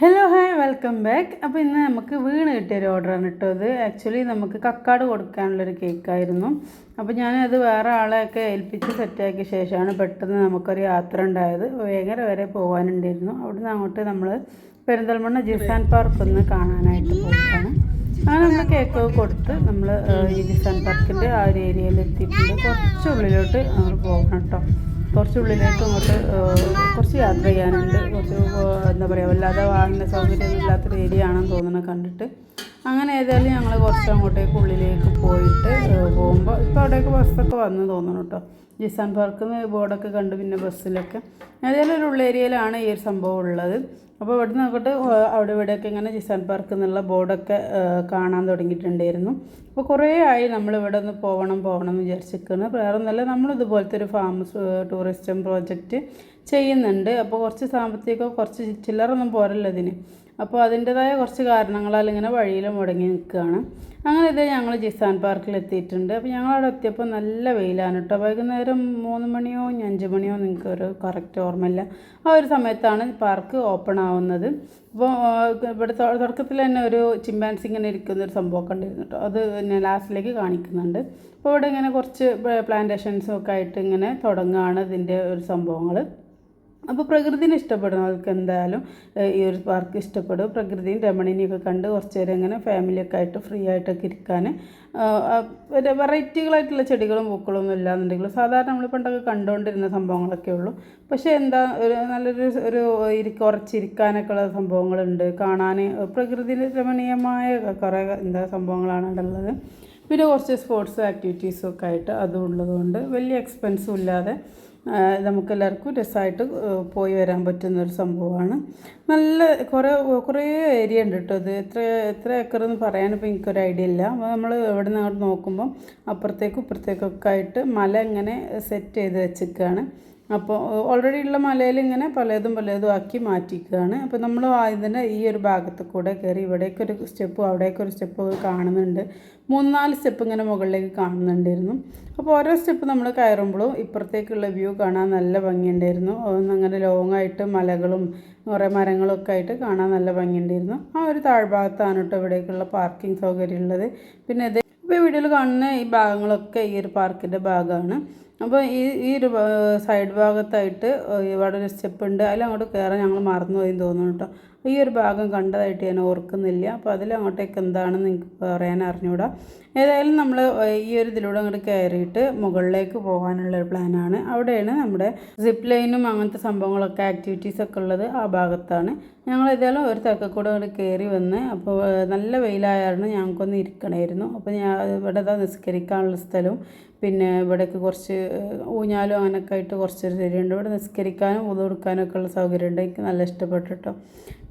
Hello hi welcome back അപ്പോൾ ഇന്ന് നമുക്ക് വീണ് കിട്ടിയൊരു ഓർഡറാണ് കേട്ടോ ഇത്. ആക്ച്വലി നമുക്ക് കക്കാട് കൊടുക്കാനുള്ളൊരു കേക്കായിരുന്നു അപ്പോൾ ഞാനത് വേറെ ആളെയൊക്കെ ഏൽപ്പിച്ച് സെറ്റാക്കിയ ശേഷമാണ് പെട്ടെന്ന് നമുക്കൊരു യാത്ര ഉണ്ടായത്. വേഗര വരെ പോകാനുണ്ടായിരുന്നു. അവിടുന്ന് അങ്ങോട്ട് നമ്മൾ പെരിന്തൽമണ്ണ ജിസാൻ പാർക്ക് ഒന്ന് കാണാനായിട്ട് പോവുകയാണ്. അങ്ങനെ നമ്മൾ കേക്ക് കൊടുത്ത് നമ്മൾ ഈ ജിസാൻ പാർക്കിന്റെ ആ ഒരു ഏരിയയിൽ എത്തിയിട്ടുണ്ട്. കുറച്ച് ഉള്ളിലോട്ട് നമ്മൾ പോകണം കേട്ടോ കുറച്ച് ഉള്ളിലേക്ക് അങ്ങോട്ട് കുറച്ച് യാത്ര ചെയ്യാനുണ്ട്. കുറച്ച് എന്താ പറയുക വല്ലാതെ വാഹന സൗകര്യം ഇല്ലാത്തൊരു ഏരിയ ആണെന്ന് തോന്നുന്നത് കണ്ടിട്ട്. അങ്ങനെ ഏതായാലും ഞങ്ങൾ കുറച്ച് അങ്ങോട്ടേക്ക് ഉള്ളിലേക്ക് പോയിട്ട് പോകുമ്പോൾ ഇപ്പോൾ അവിടേക്ക് ബസ്സൊക്കെ വന്ന് തോന്നുന്നു കേട്ടോ ജിസാൻ പാർക്കിൽ നിന്ന് ബോർഡൊക്കെ കണ്ട് പിന്നെ ബസ്സിലൊക്കെ. ഏതായാലും ഒരു ഉള്ളേരിയയിലാണ് ഈ ഒരു സംഭവം ഉള്ളത്. അപ്പോൾ ഇവിടെ ഏഹ്, അവിടെ ഇവിടെയൊക്കെ ഇങ്ങനെ ജിസാൻ പാർക്ക് എന്നുള്ള ബോർഡൊക്കെ കാണാൻ തുടങ്ങിയിട്ടുണ്ടായിരുന്നു. അപ്പോൾ കുറേ ആയി നമ്മൾ ഇവിടെ ഒന്ന് പോകണം പോകണം എന്ന് വിചാരിച്ചിരിക്കുന്നത് വേറെ ഒന്നല്ല നമ്മൾ ഇതുപോലത്തെ ഒരു ഫാം ടൂറിസം പ്രോജക്റ്റ് ചെയ്യുന്നുണ്ട്. അപ്പോൾ കുറച്ച് സാമ്പത്തികം കുറച്ച് ചില്ലറൊന്നും പോരല്ലോ ഇതിന്. അപ്പോൾ അതിന്റെതായ കുറച്ച് കാരണങ്ങളാൽ ഇങ്ങനെ വഴിയിൽ മുടങ്ങി നിൽക്കുകയാണ്. അങ്ങനെ ഇത് ഞങ്ങൾ ജിസാൻ പാർക്കിൽ എത്തിയിട്ടുണ്ട്. അപ്പോൾ ഞങ്ങൾ അവിടെ എത്തിയപ്പോൾ നല്ല വെയിലാണ് കേട്ടോ. വൈകുന്നേരം മൂന്ന് മണിയോ അഞ്ച് മണിയോ നിങ്ങൾക്ക് ഒരു കറക്റ്റ് ഓർമ്മയില്ല. ആ ഒരു സമയത്താണ് പാർക്ക് ഓപ്പൺ ആവുന്നത്. അപ്പോൾ ഇവിടെ തുടക്കത്തിൽ തന്നെ ഒരു ചിമ്പാൻസി ഇങ്ങനെ ഇരിക്കുന്ന ഒരു സംഭവമൊക്കെ ഉണ്ടായിരുന്നു കേട്ടോ. അത് ഞാൻ ലാസ്റ്റിലേക്ക് കാണിക്കുന്നുണ്ട്. അപ്പോൾ ഇവിടെ ഇങ്ങനെ കുറച്ച് പ്ലാന്റേഷൻസും ഒക്കെ ആയിട്ട് ഇങ്ങനെ തുടങ്ങുകയാണ് ഇതിന്റെ ഒരു സംഭവങ്ങൾ. അപ്പോൾ പ്രകൃതിനെ ഇഷ്ടപ്പെടുന്നവർക്ക് എന്തായാലും ഈ ഒരു പാർക്ക് ഇഷ്ടപ്പെടും. പ്രകൃതിയും രമണീനെയൊക്കെ കണ്ട് കുറച്ച് നേരം ഇങ്ങനെ ഫാമിലിയൊക്കെ ആയിട്ട് ഫ്രീ ആയിട്ടൊക്കെ ഇരിക്കാൻ വെറൈറ്റികളായിട്ടുള്ള ചെടികളും പൂക്കളും ഒന്നും ഇല്ലാന്നുണ്ടെങ്കിൽ സാധാരണ നമ്മൾ പണ്ടൊക്കെ കണ്ടുകൊണ്ടിരുന്ന സംഭവങ്ങളൊക്കെ ഉള്ളൂ. പക്ഷേ എന്താ ഒരു നല്ലൊരു ഒരു ഇരിക്ക കുറച്ചിരിക്കാനൊക്കെ ഉള്ള സംഭവങ്ങളുണ്ട്. കാണാൻ പ്രകൃതി രമണീയമായ കുറേ എന്താ സംഭവങ്ങളാണ് ഉള്ളത്. പിന്നെ കുറച്ച് സ്പോർട്സ് ആക്ടിവിറ്റീസും ഒക്കെ ആയിട്ട് അതും ഉള്ളതുകൊണ്ട് വലിയ എക്സ്പെൻസും ഇല്ലാതെ നമുക്കെല്ലാവർക്കും രസമായിട്ട് പോയി വരാൻ പറ്റുന്ന ഒരു സംഭവമാണ്. നല്ല കുറേ കുറേ ഏരിയ ഉണ്ട് കേട്ടോ ഇത്? എത്ര എത്ര ഏക്കർ എന്ന് പറയാനിപ്പോൾ എനിക്കൊരു ഐഡിയ ഇല്ല. അപ്പോൾ നമ്മൾ ഇവിടെ നിന്ന് അങ്ങോട്ട് നോക്കുമ്പം അപ്പുറത്തേക്കും ഇപ്പുറത്തേക്കൊക്കെ ആയിട്ട് മല ഇങ്ങനെ സെറ്റ് ചെയ്ത് വെച്ചിരിക്കുകയാണ് അപ്പോൾ ഓൾറെഡി ഉള്ള മലയിൽ ഇങ്ങനെ പലതും പലതും ആക്കി മാറ്റിക്കുകയാണ് അപ്പോൾ നമ്മൾ ഇതിന്റെ ഈ ഒരു ഭാഗത്ത് കൂടെ കയറി ഇവിടേക്ക് ഒരു സ്റ്റെപ്പ് അവിടേക്ക് ഒരു സ്റ്റെപ്പ് കാണുന്നുണ്ട്. മൂന്നാൽ നാല് സ്റ്റെപ്പ് ഇങ്ങനെ മുകളിലേക്ക് കാണുന്നുണ്ടായിരുന്നു. അപ്പോൾ ഓരോ സ്റ്റെപ്പ് നമ്മൾ കയറുമ്പോഴും ഇപ്പുറത്തേക്കുള്ള വ്യൂ കാണാൻ നല്ല ഭംഗിയുണ്ടായിരുന്നു. അങ്ങനെ ലോങ് ആയിട്ട് മലകളും കുറേ മരങ്ങളൊക്കെ ആയിട്ട് കാണാൻ നല്ല ഭംഗിയുണ്ടായിരുന്നു. ആ ഒരു താഴ്ഭാഗത്താണ് കേട്ടോ ഇവിടേക്കുള്ള പാർക്കിംഗ് സൗകര്യം ഉള്ളത്. പിന്നെ ഇത് ഇപ്പോൾ വീഡിയോയിൽ കാണുന്ന ഈ ഭാഗങ്ങളൊക്കെ ഈ ഒരു പാർക്കിന്റെ ഭാഗമാണ്. അപ്പോൾ ഈ ഈ ഒരു സൈഡ് ഭാഗത്തായിട്ട് ഇവിടെ ഒരു സ്റ്റെപ്പ് ഉണ്ട്. അതിലങ്ങോട്ട് കയറാൻ ഞങ്ങൾ മറന്നുപോയി പോയി തോന്നുന്നു കേട്ടോ. ഈ ഒരു ഭാഗം കണ്ടതായിട്ട് ഞാൻ ഓർക്കുന്നില്ല. അപ്പോൾ അതിൽ അങ്ങോട്ടേക്ക് എന്താണെന്ന് നിങ്ങൾക്ക് പറയാൻ അറിഞ്ഞൂടാ. ഏതായാലും നമ്മൾ ഈ ഒരു ഇതിലൂടെ അങ്ങോട്ട് കയറിയിട്ട് മുകളിലേക്ക് പോകാനുള്ള ഒരു പ്ലാനാണ് അവിടെയാണ് നമ്മുടെ സിപ്പ് ലൈനും അങ്ങനത്തെ സംഭവങ്ങളൊക്കെ ആക്ടിവിറ്റീസ് ഒക്കെ ഉള്ളത് ആ ഭാഗത്താണ്. ഞങ്ങൾ ഏതായാലും ഒരു തെക്കക്കൂടെ അങ്ങോട്ട് കയറി വന്ന് അപ്പോൾ നല്ല വെയിലായിരുന്നു ഞങ്ങൾക്കൊന്ന് ഇരിക്കണമായിരുന്നു. അപ്പോൾ ഞാൻ ഇവിടെ നിസ്കരിക്കാനുള്ള സ്ഥലവും പിന്നെ ഇവിടേക്ക് കുറച്ച് ഊഞ്ഞാലും അങ്ങനെയൊക്കെ ആയിട്ട് കുറച്ചൊരു ശരിയുണ്ട് ഇവിടെ നിസ്കരിക്കാനും ഉതു കൊടുക്കാനും ഒക്കെ ഉള്ള സൗകര്യമുണ്ട്. എനിക്ക് നല്ല ഇഷ്ടപ്പെട്ടു കേട്ടോ.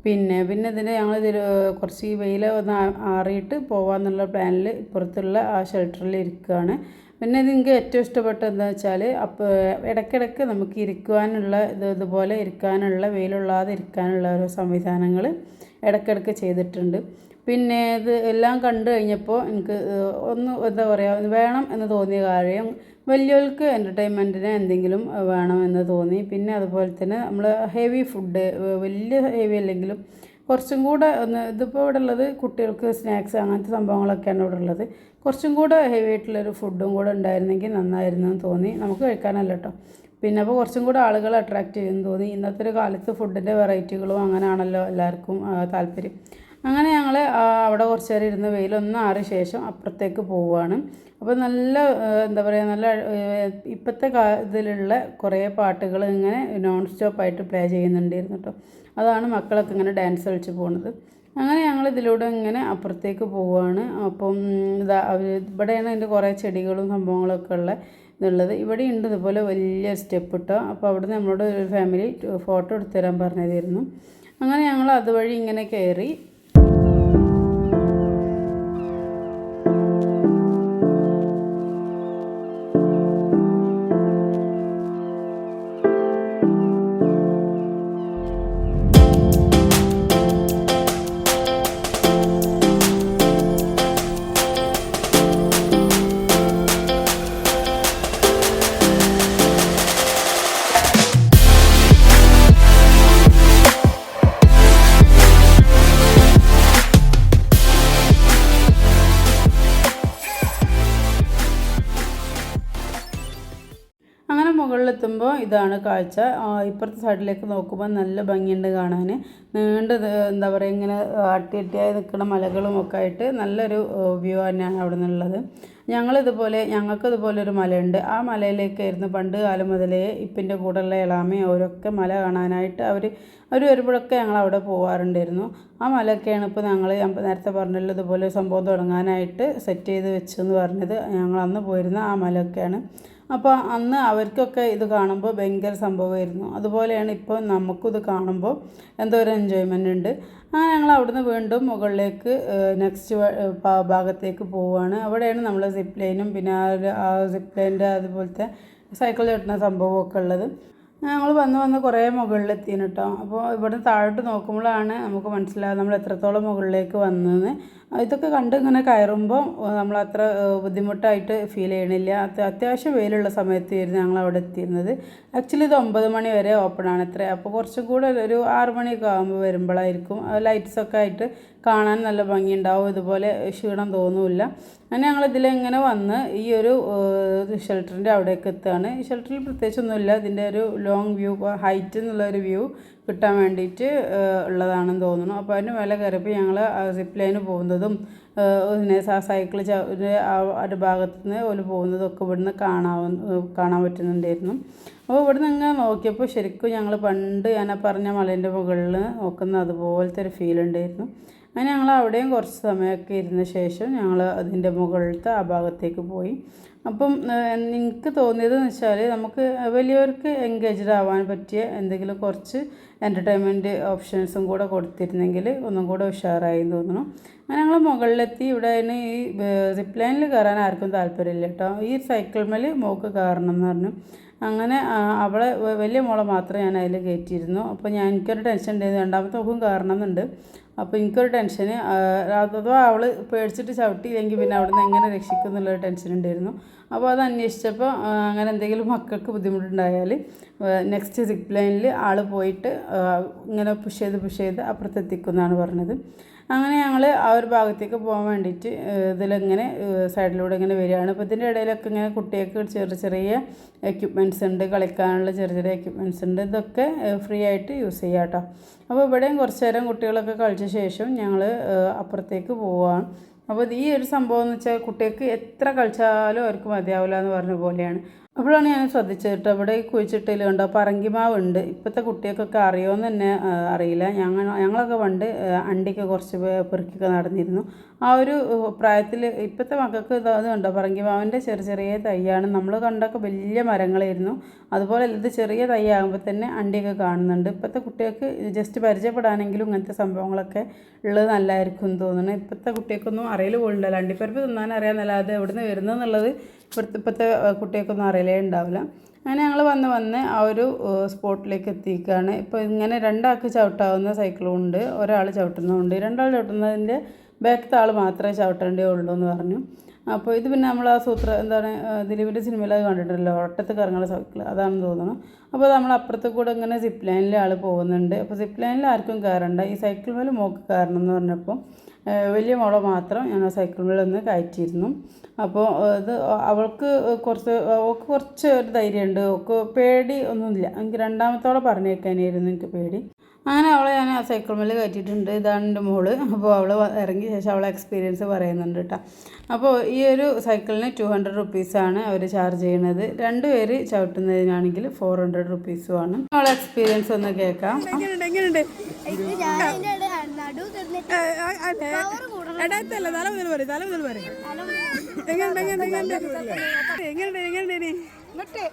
പിന്നെ പിന്നെ ഇതിന് ഞങ്ങൾ ഇതിൽ കുറച്ച് ഈ വെയിൽ ഒന്ന് ആറിയിട്ട് പോകാമെന്നുള്ള പ്ലാനിൽ ഇപ്പുറത്തുള്ള ആ ഷെൽട്ടറിൽ ഇരിക്കുകയാണ് പിന്നെ ഇത് എനിക്ക് ഏറ്റവും ഇഷ്ടപ്പെട്ട എന്താ വെച്ചാൽ അപ്പോൾ ഇടയ്ക്കിടയ്ക്ക് നമുക്ക് ഇരിക്കുവാനുള്ള ഇത് ഇതുപോലെ ഇരിക്കാനുള്ള വെയിലുള്ളാതെ ഇരിക്കാനുള്ള ഓരോ സംവിധാനങ്ങൾ ഇടയ്ക്കിടയ്ക്ക് ചെയ്തിട്ടുണ്ട്. പിന്നെ ഇത് എല്ലാം കണ്ടു കഴിഞ്ഞപ്പോൾ എനിക്ക് ഒന്ന് എന്താ പറയുക വേണം എന്ന് തോന്നിയ കാര്യം വലിയവർക്ക് എന്റർടൈൻമെന്റിന് എന്തെങ്കിലും വേണമെന്ന് തോന്നി. പിന്നെ അതുപോലെ തന്നെ നമ്മൾ ഹെവി ഫുഡ് വലിയ ഹെവി അല്ലെങ്കിലും കുറച്ചും കൂടെ ഒന്ന് ഇതിപ്പോൾ ഇവിടെ ഉള്ളത് കുട്ടികൾക്ക് സ്നാക്സ് അങ്ങനത്തെ സംഭവങ്ങളൊക്കെയാണ് ഇവിടെ ഉള്ളത്. കുറച്ചും കൂടെ ഹെവി ആയിട്ടുള്ളൊരു ഫുഡും കൂടെ ഉണ്ടായിരുന്നെങ്കിൽ നന്നായിരുന്നു എന്ന് തോന്നി. നമുക്ക് കഴിക്കാനല്ല കേട്ടോ പിന്നെ അപ്പോൾ കുറച്ചും കൂടെ ആളുകളെ അട്രാക്റ്റ് ചെയ്യുമെന്ന് തോന്നി. ഇന്നത്തെ ഒരു കാലത്ത് ഫുഡിന്റെ വെറൈറ്റികളും അങ്ങനെയാണല്ലോ എല്ലാവർക്കും താല്പര്യം. അങ്ങനെ ഞങ്ങൾ അവിടെ കുറച്ച് നേരം ഇരുന്ന് വെയിലൊന്നും ആറിയ ശേഷം അപ്പുറത്തേക്ക് പോവുകയാണ് അപ്പോൾ നല്ല എന്താ പറയുക നല്ല ഇപ്പോഴത്തെ ഇതിലുള്ള കുറേ പാട്ടുകൾ ഇങ്ങനെ നോൺ സ്റ്റോപ്പായിട്ട് പ്ലേ ചെയ്യുന്നുണ്ടായിരുന്നു കേട്ടോ അതാണ് മക്കളൊക്കെ ഇങ്ങനെ ഡാൻസ് കളിച്ച് പോകുന്നത് അങ്ങനെ ഞങ്ങൾ ഇതിലൂടെ ഇങ്ങനെ അപ്പുറത്തേക്ക് പോവുകയാണ് അപ്പം ഇതാ ഇവിടെയാണ് അതിന്റെ കുറേ ചെടികളും സംഭവങ്ങളൊക്കെ ഉള്ള ഇതുള്ളത്. ഇവിടെ ഉണ്ട് ഇതുപോലെ വലിയ സ്റ്റെപ്പ് ഇട്ടോ അപ്പോൾ അവിടെ നമ്മളോട് ഒരു ഫാമിലി ഫോട്ടോ എടുത്തു തരാൻ പറഞ്ഞതായിരുന്നു. അങ്ങനെ ഞങ്ങൾ അതുവഴി ഇങ്ങനെ കയറി. മുകളിലെത്തുമ്പോൾ ഇതാണ് കാഴ്ച. ഇപ്പുറത്തെ സൈഡിലേക്ക് നോക്കുമ്പോൾ നല്ല ഭംഗിയുണ്ട് കാണാൻ നീണ്ട എന്താ പറയുക ഇങ്ങനെ അട്ടി അട്ടിയായി നിൽക്കുന്ന മലകളും ഒക്കെ ആയിട്ട് നല്ലൊരു വ്യൂ തന്നെയാണ് അവിടെ നിന്നുള്ളത്. ഞങ്ങളിതുപോലെ ഞങ്ങൾക്കിതുപോലെ ഒരു മലയുണ്ട്. ആ മലയിലേക്കായിരുന്നു പണ്ട് കാലം മുതലേ ഇപ്പിന്റെ കൂടെയുള്ള ഇളാമയും അവരൊക്കെ മല കാണാനായിട്ട് അവർ അവർ വരുമ്പോഴൊക്കെ ഞങ്ങൾ അവിടെ പോകാറുണ്ടായിരുന്നു ആ മലയൊക്കെയാണ് ഇപ്പോൾ ഞങ്ങൾ നേരത്തെ പറഞ്ഞല്ലോ ഇതുപോലെ സംഭവം തുടങ്ങാനായിട്ട് സെറ്റ് ചെയ്ത് വെച്ചെന്ന് പറഞ്ഞത്. ഞങ്ങൾ അന്ന് പോയിരുന്ന ആ മലയൊക്കെയാണ്. അപ്പോൾ അന്ന് അവർക്കൊക്കെ ഇത് കാണുമ്പോൾ ഭയങ്കര സംഭവമായിരുന്നു. അതുപോലെയാണ് ഇപ്പോൾ നമുക്കും ഇത് കാണുമ്പോൾ എന്തോ ഒരു എൻജോയ്മെന്റ് ഉണ്ട്. അങ്ങനെ ഞങ്ങൾ അവിടുന്ന് വീണ്ടും മുകളിലേക്ക് നെക്സ്റ്റ് ഭാഗത്തേക്ക് പോവുകയാണ് അവിടെയാണ് നമ്മൾ സിപ്പ് ലൈനും പിന്നെ ആ ഒരു ആ സിപ്പ് ലൈനിന്റെ അതുപോലത്തെ സൈക്കിൾ ചവിട്ടുന്ന സംഭവമൊക്കെ ഉള്ളത്. ഞങ്ങൾ വന്ന് വന്ന് കുറേ മുകളിലെത്തിന് കേട്ടോ അപ്പോൾ ഇവിടെ താഴോട്ട് നോക്കുമ്പോഴാണ് നമുക്ക് മനസ്സിലാകുക നമ്മൾ എത്രത്തോളം മുകളിലേക്ക് വന്നതെന്ന് ഇതൊക്കെ കണ്ട് ഇങ്ങനെ കയറുമ്പോൾ നമ്മൾ അത്ര ബുദ്ധിമുട്ടായിട്ട് ഫീൽ ചെയ്യണില്ല. അത് അത്യാവശ്യം വെയിലുള്ള സമയത്തായിരുന്നു ഞങ്ങൾ അവിടെ എത്തിയിരുന്നത്. ആക്ച്വലി ഇത് ഒമ്പത് മണി വരെ ഓപ്പൺ ആണ് അത്ര അപ്പോൾ കുറച്ചും കൂടെ ഒരു ആറ് മണിയൊക്കെ ആകുമ്പോൾ വരുമ്പോഴായിരിക്കും ലൈറ്റ്സൊക്കെ ആയിട്ട് കാണാൻ നല്ല ഭംഗിയുണ്ടാവും. ഇതുപോലെ ക്ഷീണം തോന്നില്ല. അങ്ങനെ ഞങ്ങൾ ഇതിലിങ്ങനെ വന്ന് ഈ ഒരു ഷെൽട്ടറിന്റെ അവിടേക്ക് എത്തുകയാണ്. ഈ ഷെൽട്ടറിൽ പ്രത്യേകിച്ചൊന്നുമില്ല. ഇതിന്റെ ഒരു ലോങ് വ്യൂ ഹൈറ്റ് എന്നുള്ള ഒരു വ്യൂ കിട്ടാൻ വേണ്ടിയിട്ട് ഉള്ളതാണെന്ന് തോന്നുന്നു. അപ്പോൾ അതിന് മേലെ കയറിയപ്പോൾ ഞങ്ങൾ സിപ്പ് ലൈന് പോകുന്നതും പിന്നെ ആ സൈക്കിൾ ആ ഒരു ഭാഗത്ത് നിന്ന് ഒരു പോകുന്നതും ഒക്കെ ഇവിടുന്ന് കാണാവുന്ന കാണാൻ പറ്റുന്നുണ്ടായിരുന്നു. അപ്പോൾ ഇവിടുന്ന് ഇങ്ങനെ നോക്കിയപ്പോൾ ശരിക്കും ഞങ്ങൾ പണ്ട് ഞാൻ പറഞ്ഞ മലേന്റെ മുകളിൽ നോക്കുന്ന അതുപോലത്തെ ഒരു ഫീൽ ഉണ്ടായിരുന്നു. അങ്ങനെ ഞങ്ങൾ അവിടെയും കുറച്ച് സമയമൊക്കെ ഇരുന്ന ശേഷം ഞങ്ങൾ അതിന്റെ മുകളിലത്തെ ആ ഭാഗത്തേക്ക് പോയി. അപ്പം എനിക്ക് തോന്നിയതെന്ന് വെച്ചാൽ നമുക്ക് വലിയവർക്ക് എൻഗേജ്ഡ് ആവാൻ പറ്റിയ എന്തെങ്കിലും കുറച്ച് എന്റർടൈൻമെന്റ് ഓപ്ഷൻസും കൂടെ കൊടുത്തിരുന്നെങ്കിൽ ഒന്നും കൂടെ ഉഷാറായി തോന്നുന്നു. അങ്ങനെ ഞങ്ങൾ മുകളിലെത്തി. ഇവിടെ അതിന് ഈ സിപ്പ് ലൈനിൽ കയറാൻ ആർക്കും താല്പര്യമില്ല കേട്ടോ. ഈ സൈക്കിൾ മേൽ മോക്ക് കയറണം എന്ന് പറഞ്ഞു. അങ്ങനെ അവളെ വലിയ മോളെ മാത്രമേ ഞാൻ അതിൽ കയറ്റിയിരുന്നു. അപ്പോൾ ഞാൻ എനിക്കൊരു ടെൻഷൻ ഉണ്ടായിരുന്നു. രണ്ടാമത്തെ നോക്കും കയറണം എന്നുണ്ട് അപ്പോൾ എനിക്കൊരു ടെൻഷന് അഥവാ അവൾ പേടിച്ചിട്ട് ചവിട്ടിയില്ലെങ്കിൽ പിന്നെ അവിടെ നിന്ന് എങ്ങനെ രക്ഷിക്കും എന്നുള്ളൊരു ടെൻഷൻ ഉണ്ടായിരുന്നു. അപ്പോൾ അത് അന്വേഷിച്ചപ്പോൾ അങ്ങനെ എന്തെങ്കിലും മക്കൾക്ക് ബുദ്ധിമുട്ടുണ്ടായാൽ നെക്സ്റ്റ് സിപ്പ് ലൈനിൽ ആൾ പോയിട്ട് ഇങ്ങനെ പുഷ് ചെയ്ത് പുഷ് ചെയ്ത് അപ്പുറത്തെത്തിക്കുമെന്നാണ് പറഞ്ഞത്. അങ്ങനെ ഞങ്ങൾ ആ ഒരു ഭാഗത്തേക്ക് പോകാൻ വേണ്ടിയിട്ട് ഇതിലിങ്ങനെ സൈഡിലൂടെ ഇങ്ങനെ വരികയാണ്. അപ്പോൾ ഇതിന്റെ ഇടയിലൊക്കെ ഇങ്ങനെ കുട്ടികൾക്ക് ചെറിയ ചെറിയ എക്യുപ്മെന്റ്സ് ഉണ്ട് കളിക്കാനുള്ള ചെറിയ ചെറിയ എക്യുപ്മെന്റ്സ് ഉണ്ട്. ഇതൊക്കെ ഫ്രീ ആയിട്ട് യൂസ് ചെയ്യാം കേട്ടോ. അപ്പോൾ ഇവിടെയും കുറച്ച് നേരം കുട്ടികളൊക്കെ കളിച്ച ശേഷം ഞങ്ങൾ അപ്പുറത്തേക്ക് പോവാണ്. അപ്പോൾ ഈ ഒരു സംഭവം എന്ന് വെച്ചാൽ കുട്ടികൾക്ക് എത്ര കളിച്ചാലും അവർക്ക് മതിയാവില്ല എന്ന് പറഞ്ഞ പോലെയാണ്. അപ്പോഴാണ് ഞാൻ ശ്രദ്ധിച്ചത് കേട്ടോ. ഇവിടെ ഈ കുഴിച്ചിട്ടയിൽ കണ്ടോ? പറങ്കിമാവുണ്ട്. ഇപ്പോഴത്തെ കുട്ടികൾക്കൊക്കെ അറിയുമെന്ന് തന്നെ അറിയില്ല. ഞങ്ങൾ ഞങ്ങളൊക്കെ പണ്ട് അണ്ടിക്ക് കുറച്ച് പെറുക്കിയൊക്കെ നടന്നിരുന്നു. ആ ഒരു പ്രായത്തിൽ ഇപ്പോഴത്തെ മക്കൾക്ക് ഇത് കണ്ടോ? പറങ്കിമാവിന്റെ ചെറിയ ചെറിയ തൈയാണ്. നമ്മൾ കണ്ടൊക്കെ വലിയ മരങ്ങളായിരുന്നു. അതുപോലെ ഇത് ചെറിയ തൈ ആകുമ്പോൾ തന്നെ അണ്ടിയൊക്കെ കാണുന്നുണ്ട്. ഇപ്പോഴത്തെ കുട്ടികൾക്ക് ജസ്റ്റ് പരിചയപ്പെടാനെങ്കിലും ഇങ്ങനത്തെ സംഭവങ്ങളൊക്കെ ഉള്ളത് നല്ലതായിരിക്കും എന്ന് തോന്നുന്നു. ഇപ്പോഴത്തെ കുട്ടികൾക്കൊന്നും അറിയൽ പോലുണ്ടല്ലോ. അണ്ടിപ്പരിപ്പ് തിന്നാൻ അറിയാമെന്നല്ലാതെ എവിടുന്ന് വരുന്നതെന്നുള്ളത് ഇപ്പോഴത്തെ ഇപ്പോഴത്തെ കുട്ടികൾക്കൊന്നും അറിയലേ ഉണ്ടാവില്ല. അങ്ങനെ ഞങ്ങൾ വന്ന് വന്ന് ആ ഒരു സ്പോട്ടിലേക്ക് എത്തിക്കുകയാണ് ഇപ്പോൾ ഇങ്ങനെ രണ്ടാൾക്ക് ചവിട്ടാവുന്ന സൈക്കിളും ഉണ്ട്. ഒരാൾ ചവിട്ടുന്നതുണ്ട് രണ്ടാൾ ചവിട്ടുന്നതിന്റെ ബാക്കത്തെ ആൾ മാത്രമേ ചവിട്ടേണ്ടേ ഉള്ളൂ എന്ന് പറഞ്ഞു. അപ്പോൾ ഇത് പിന്നെ നമ്മൾ ആ സൂത്ര എന്താണ് ദിലീപിന്റെ സിനിമയിലൊക്കെ കണ്ടിട്ടുണ്ടല്ലോ ഒട്ടത്ത് കറങ്ങുന്ന സൈക്കിൾ അതാണെന്ന് തോന്നുന്നു. അപ്പോൾ നമ്മൾ അപ്പുറത്ത് കൂടെ ഇങ്ങനെ സിപ്പ് ലൈനിൽ ആൾ പോകുന്നുണ്ട്. അപ്പോൾ സിപ്പ് ലൈനിൽ ആർക്കും കയറണ്ട ഈ സൈക്കിൾ മേലെ മോക്ക് കയറണം എന്ന് പറഞ്ഞപ്പോൾ വലിയ മോളെ മാത്രം ഞങ്ങൾ ഒന്ന് കയറ്റിയിരുന്നു. അപ്പോൾ ഇത് അവൾക്ക് കുറച്ച് അവൾക്ക് കുറച്ച് ഒരു ധൈര്യമുണ്ട്. അവൾക്ക് പേടി ഒന്നുമില്ല. എനിക്ക് രണ്ടാമത്തോടെ പറഞ്ഞേക്കാനായിരുന്നു എനിക്ക് പേടി. അങ്ങനെ അവളെ ഞാൻ ആ സൈക്കിൾ മേൽ കയറ്റിയിട്ടുണ്ട്. ഇതാണ് എന്റെ മോൾ. അപ്പോൾ അവൾ ഇറങ്ങിയ ശേഷം അവളെ എക്സ്പീരിയൻസ് പറയുന്നുണ്ട് കേട്ടോ. അപ്പോൾ ഈ ഒരു സൈക്കിളിന് ടു ഹൺഡ്രഡ് റുപ്പീസാണ് അവർ ചാർജ് ചെയ്യുന്നത്. രണ്ട് പേര് ചവിട്ടുന്നതിനാണെങ്കിൽ ഫോർ ഹൺഡ്രഡ് റുപ്പീസുമാണ് അവളെ എക്സ്പീരിയൻസ് ഒന്ന് കേൾക്കാം. കൂടണം. എടാത്തല്ല തല മുതൽ പറയും തല മുതൽ പറയും എങ്ങനെയുണ്ട് എങ്ങനെയുണ്ട് എങ്ങനെയുണ്ട്? ഇങ്ങോട്ട്.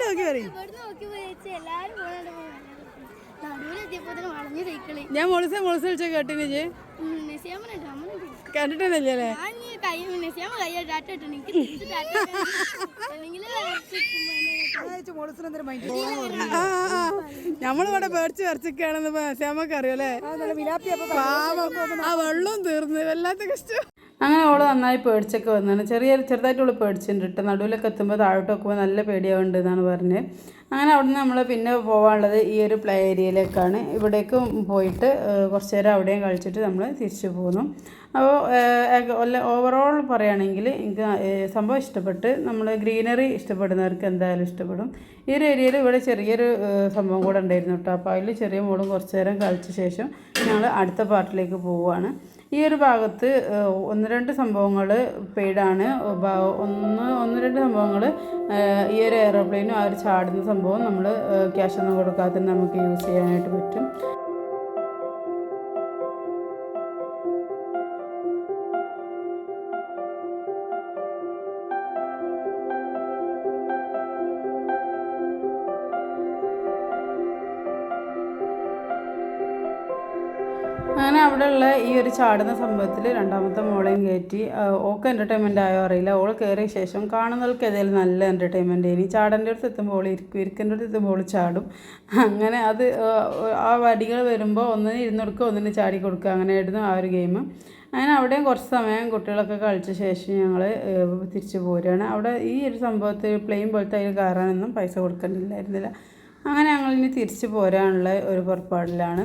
നോക്കി പറയും. ഇവിടുന്ന് ഞാൻ മുളസ മുളസ വിളിച്ച കേട്ടിന് ജെ അല്ലേ നമ്മളിവിടെ പേടിച്ച് വരച്ചൊക്കെയാണെന്ന് ശ്യാമക്ക് അറിയാം അല്ലേ പാവം. ആ വെള്ളവും തീർന്നു. വല്ലാത്ത കഷ്ടം. അങ്ങനെ അവൾ നന്നായി പേടിച്ചൊക്കെ വന്നാണ്. ചെറിയ ചെറുതായിട്ട് അവൾ പേടിച്ചിട്ടുണ്ട് കേട്ടോ. നടുവിലൊക്കെ എത്തുമ്പോൾ താഴോട്ട് നോക്കുമ്പോൾ നല്ല പേടിയാവുന്നുണ്ട് എന്നാണ് പറഞ്ഞത് അങ്ങനെ അവിടുന്ന് നമ്മൾ പിന്നെ പോകാനുള്ളത് ഈ ഒരു പ്ലേ ഏരിയയിലേക്കാണ് ഇവിടേക്ക് പോയിട്ട് കുറച്ച് നേരം അവിടെയും കളിച്ചിട്ട് നമ്മൾ തിരിച്ചു പോന്നു. അപ്പോൾ ഓവറോൾ പറയുകയാണെങ്കിൽ എനിക്ക് സംഭവം ഇഷ്ടപ്പെട്ട് നമ്മൾ ഗ്രീനറി ഇഷ്ടപ്പെടുന്നവർക്ക് എന്തായാലും ഇഷ്ടപ്പെടും. ഈ ഒരു ഏരിയയിൽ ഇവിടെ ചെറിയൊരു സംഭവം കൂടെ ഉണ്ടായിരുന്നു കേട്ടോ. അപ്പോൾ അതിൽ ചെറിയ മോളും കുറച്ച് നേരം കളിച്ച ശേഷം ഞങ്ങൾ അടുത്ത പാർട്ടിലേക്ക് പോവുകയാണ് ഈ ഒരു ഭാഗത്ത് ഒന്ന് രണ്ട് സംഭവങ്ങൾ പെയ്ഡാണ് ഒന്ന് ഒന്ന് രണ്ട് സംഭവങ്ങൾ ഈ ഒരു എയറോപ്ലെയിനും ആ ഒരു ചാടുന്ന സംഭവം നമ്മൾ ക്യാഷ് ഒന്നും കൊടുക്കാതെ നമുക്ക് യൂസ് ചെയ്യാനായിട്ട് പറ്റും. അങ്ങനെ അവിടെയുള്ള ഈ ഒരു ചാടുന്ന സംഭവത്തിൽ രണ്ടാമത്തെ മോളെയും കയറ്റി ഓക്ക് എന്റർടൈൻമെന്റ് ആയോ അറിയില്ല. ഓൾ കയറിയ ശേഷം കാണുന്നവർക്ക് ഏതായാലും നല്ല എന്റർടൈൻമെന്റ് ഇനി ചാടന്റെ അടുത്ത് എത്തുമ്പോൾ ഇരിക്കും ഇരിക്കേണ്ട അടുത്ത് എത്തുമ്പോൾ ചാടും. അങ്ങനെ അത് ആ വടികൾ വരുമ്പോൾ ഒന്നിന് ഇരുന്ന് കൊടുക്കുക ഒന്നിന് ചാടി കൊടുക്കുക അങ്ങനെയായിരുന്നു ആ ഒരു ഗെയിം അങ്ങനെ അവിടെയും കുറച്ച് സമയം കുട്ടികളൊക്കെ കളിച്ച ശേഷം ഞങ്ങൾ തിരിച്ചു പോരുകയാണ്. അവിടെ ഈ ഒരു സംഭവത്തിൽ പ്ലെയിൻ പോലത്തെ അതിൽ കയറാനൊന്നും പൈസ കൊടുക്കേണ്ടില്ലായിരുന്നില്ല. അങ്ങനെ ഞങ്ങൾ ഇനി തിരിച്ച് പോരാനുള്ള ഒരു പുറപ്പാടിലാണ്.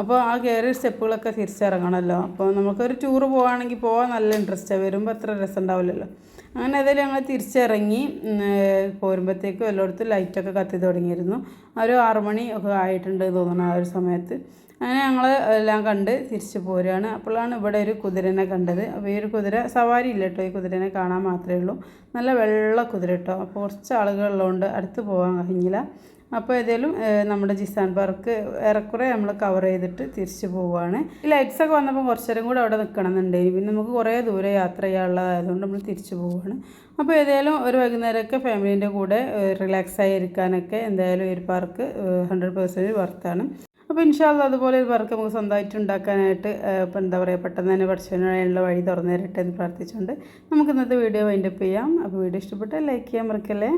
അപ്പോൾ ആ കയറിയ സ്റ്റെപ്പുകളൊക്കെ തിരിച്ചിറങ്ങണമല്ലോ. അപ്പോൾ നമുക്കൊരു ടൂർ പോവുകയാണെങ്കിൽ പോകാൻ നല്ല ഇൻട്രസ്റ്റാണ് വരുമ്പോൾ അത്ര രസം ഉണ്ടാവില്ലല്ലോ അങ്ങനെ ഏതായാലും ഞങ്ങൾ തിരിച്ചിറങ്ങി പോരുമ്പോഴത്തേക്കും എല്ലായിടത്തും ലൈറ്റൊക്കെ കത്തി തുടങ്ങിയിരുന്നു. ഒരു ആറുമണി ഒക്കെ ആയിട്ടുണ്ട് തോന്നുന്നു ആ ഒരു സമയത്ത്. അങ്ങനെ ഞങ്ങൾ എല്ലാം കണ്ട് തിരിച്ചു പോരുകയാണ്. അപ്പോഴാണ് ഇവിടെ ഒരു കുതിരനെ കണ്ടത്. അപ്പോൾ ഈ ഒരു കുതിര സവാരി ഇല്ല കേട്ടോ. ഈ കുതിരനെ കാണാൻ മാത്രമേ ഉള്ളൂ. നല്ല വെള്ള കുതിര കേട്ടോ. അപ്പോൾ കുറച്ച് ആളുകളുള്ളതുകൊണ്ട് അടുത്ത് പോകാൻ കഴിഞ്ഞില്ല. അപ്പോൾ ഏതായാലും നമ്മുടെ ജിസാൻ പാർക്ക് ഏറെക്കുറെ നമ്മൾ കവർ ചെയ്തിട്ട് തിരിച്ചു പോവുകയാണ് ഈ ലൈറ്റ്സൊക്കെ വന്നപ്പോൾ കുറച്ചേരം കൂടെ അവിടെ നിൽക്കണം എന്നുണ്ടെങ്കിൽ പിന്നെ നമുക്ക് കുറേ ദൂരെ യാത്ര ചെയ്യാനുള്ളതായതുകൊണ്ട് നമ്മൾ തിരിച്ചു പോവുകയാണ് അപ്പോൾ ഏതായാലും ഒരു വൈകുന്നേരമൊക്കെ ഫാമിലീന്റെ കൂടെ റിലാക്സ് ആയി ഇരിക്കാനൊക്കെ എന്തായാലും ഒരു പാർക്ക് ഹൺഡ്രഡ് പെർസെന്റ് വർത്താണ് അപ്പോൾ ഇൻഷാല്ല അതുപോലെ ഒരു പാർക്ക് നമുക്ക് സ്വന്തമായിട്ട് ഉണ്ടാക്കാനായിട്ട് ഇപ്പോൾ എന്താ പറയുക പെട്ടെന്ന് തന്നെ പഠിച്ചതിനുള്ള വഴി തുറന്നു തരട്ടെ എന്ന് പ്രാർത്ഥിച്ചുകൊണ്ട് നമുക്ക് ഇന്നത്തെ വീഡിയോ വൈൻഡപ്പ് ചെയ്യാം. അപ്പോൾ വീഡിയോ ഇഷ്ടപ്പെട്ടാൽ ലൈക്ക് ചെയ്യാൻ മറക്കല്ലേ?